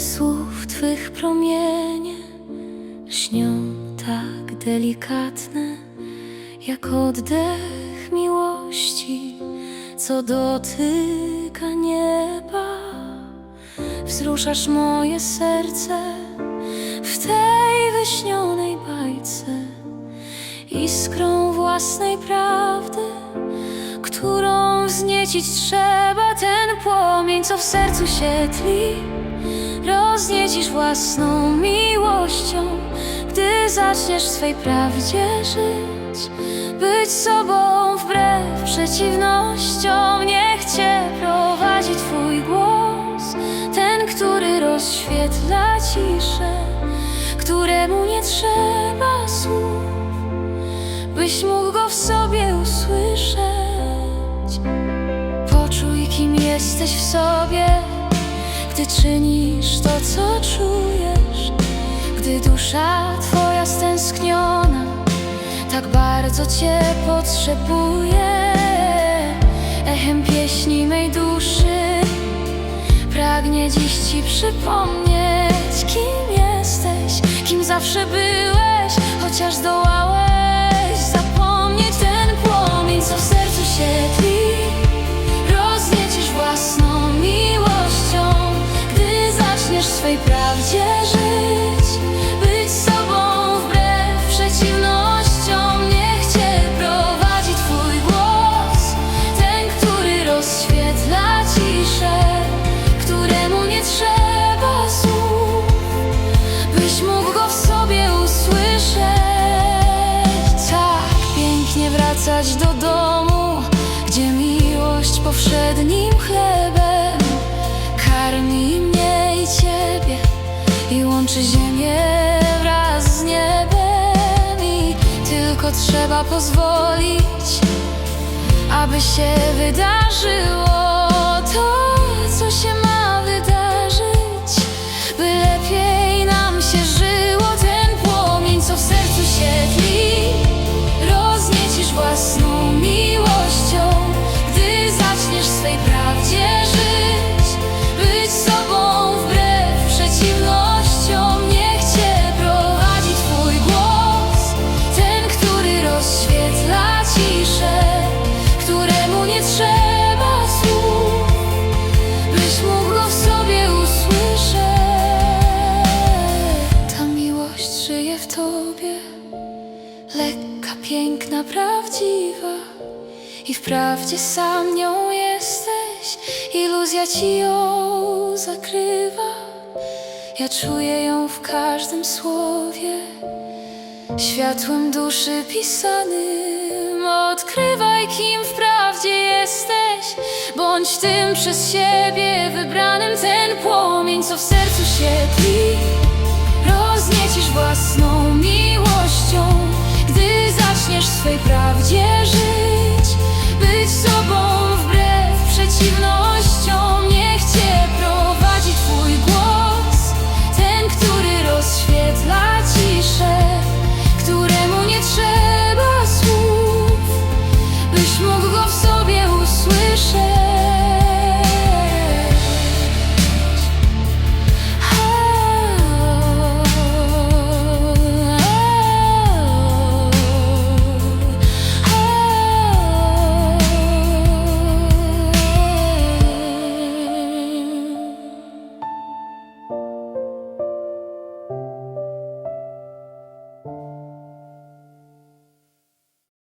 słów Twych promienie Lśnią tak delikatne Jak oddech miłości Co dotyka nieba. Wzruszasz moje serce W tej wyśnionej bajce Iskrą własnej prawdy Którą wzniecić trzeba. Ten płomień, co w sercu się tli Rozniecisz własną miłością Gdy zaczniesz w swej prawdzie żyć. Być sobą wbrew przeciwnościom Niech Cię prowadzi Twój głos. Ten, który rozświetla ciszę Któremu nie trzeba słów Byś mógł go w sobie usłyszeć. Poczuj, kim jesteś w sobie Gdy czynisz to, co czujesz. Gdy dusza twoja stęskniona Tak bardzo cię potrzebuje. Echem pieśni mej duszy Pragnie dziś ci przypomnieć Kim jesteś, kim zawsze byłeś Chociaż zdołałeś powszednim chlebem. Karmi mnie i Ciebie I łączy ziemię wraz z niebem. I tylko trzeba pozwolić Aby się wydarzyło to, co się piękna, prawdziwa. I wprawdzie sam nią jesteś Iluzja ci ją zakrywa. Ja czuję ją w każdym słowie Światłem duszy pisanym. Odkrywaj, kim wprawdzie jesteś Bądź tym przez siebie wybranym. Ten płomień, co w sercu się Rozniecisz własną zaczniesz w